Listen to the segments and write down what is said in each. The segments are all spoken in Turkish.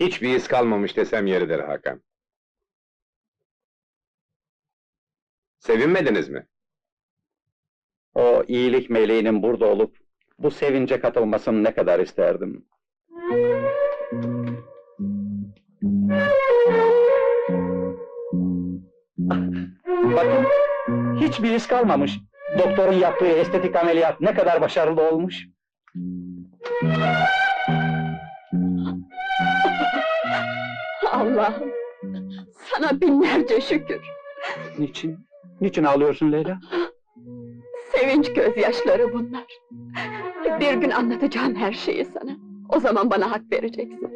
Hiçbir iz kalmamış desem yeridir Hakan. Sevinmediniz mi? O iyilik meleğinin burada olup bu sevince katılmasını ne kadar isterdim. Bakın, hiçbir iz kalmamış. Doktorun yaptığı estetik ameliyat ne kadar başarılı olmuş. Allah'ım! Sana binlerce şükür! Niçin? Niçin ağlıyorsun Leyla? Sevinç gözyaşları bunlar. Bir gün anlatacağım her şeyi sana. O zaman bana hak vereceksin.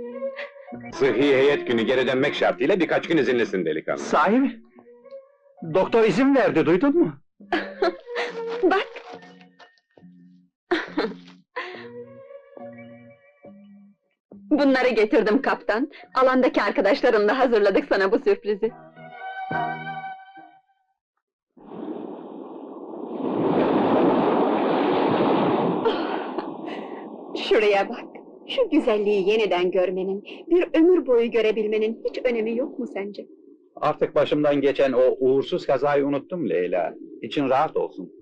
Sıhhi heyet günü geri dönmek şartıyla birkaç gün izinlisin delikanlı. Sahi mi? Doktor izin verdi, duydun mu? Bak! Bunları getirdim kaptan. Alandaki arkadaşlarımla hazırladık sana bu sürprizi. Şuraya bak. Şu güzelliği yeniden görmenin, bir ömür boyu görebilmenin hiç önemi yok mu sence? Artık başımdan geçen o uğursuz kazayı unuttum Leyla. İçin rahat olsun.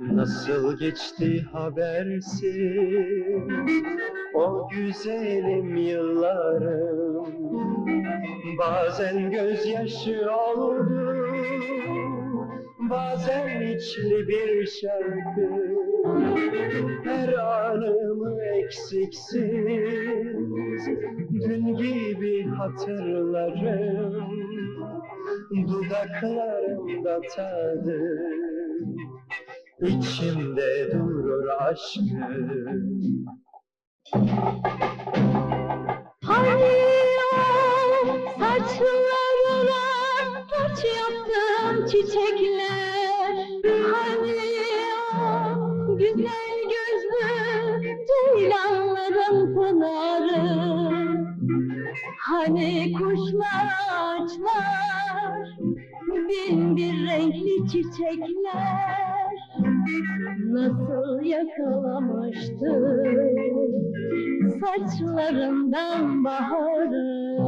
Nasıl geçti habersiz o güzelim yıllarım Bazen gözyaşı oldu Bazen içli bir şarkı. Her anımı eksiksiz Dün gibi hatırlarım Dudaklarımda tadım İçimde durur aşkım O saçlarına taç yaptım çiçekler. O güzel gözlü ceylanların pınarı. Hani kuşlar ağaçlar bin bir renkli çiçekler. Nasıl yakalamıştı saçlarından baharı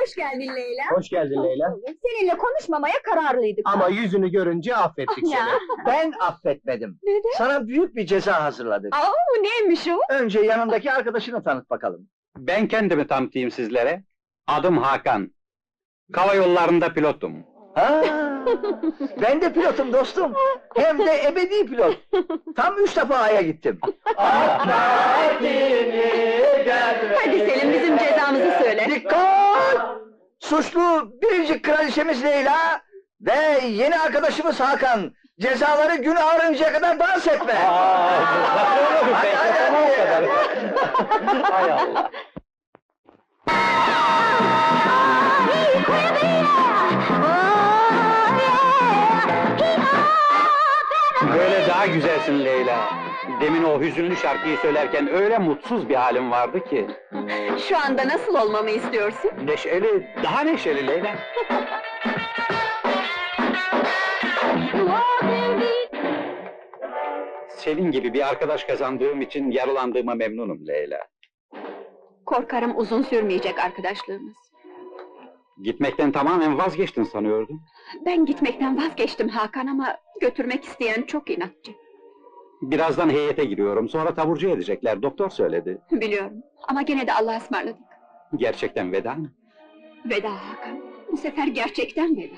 Hoş geldin Leyla. Hoş geldin Leyla. Seninle konuşmamaya kararlıydık. Ama yüzünü görünce affettik Ya. seni. Ben affetmedim. Neden? Sana büyük bir ceza hazırladık. Aa, neymiş o? Önce yanındaki arkadaşını tanıt bakalım. Ben kendimi tanıtayım sizlere. Adım Hakan. Kava yollarında pilotum. Ha, ben de pilotum dostum. Hem de ebedi pilot. Tam üç defa Ay'a gittim. Hadi Selim bizim cezamızı söyle. Dikkat! Suçlu biricik kraliçemiz Leyla ve yeni arkadaşımız Hakan. Cezaları gün ağrıncaya kadar dans etme. Hadi, hadi, hadi. Hay Allah. Daha güzelsin Leyla. Demin o hüzünlü şarkıyı söylerken öyle mutsuz bir halim vardı ki. Şu anda nasıl olmamı istiyorsun? Neşeli, daha neşeli Leyla. Senin gibi bir arkadaş kazandığım için yaralandığıma memnunum Leyla. Korkarım uzun sürmeyecek arkadaşlığımız. Gitmekten tamamen vazgeçtin sanıyordum. Ben gitmekten vazgeçtim Hakan ama götürmek isteyen çok inatçı. Birazdan heyete giriyorum, sonra taburcu edecekler, doktor söyledi. Biliyorum ama gene de Allah'a ısmarladık. Gerçekten veda mı? Veda Hakan. Bu sefer gerçekten veda.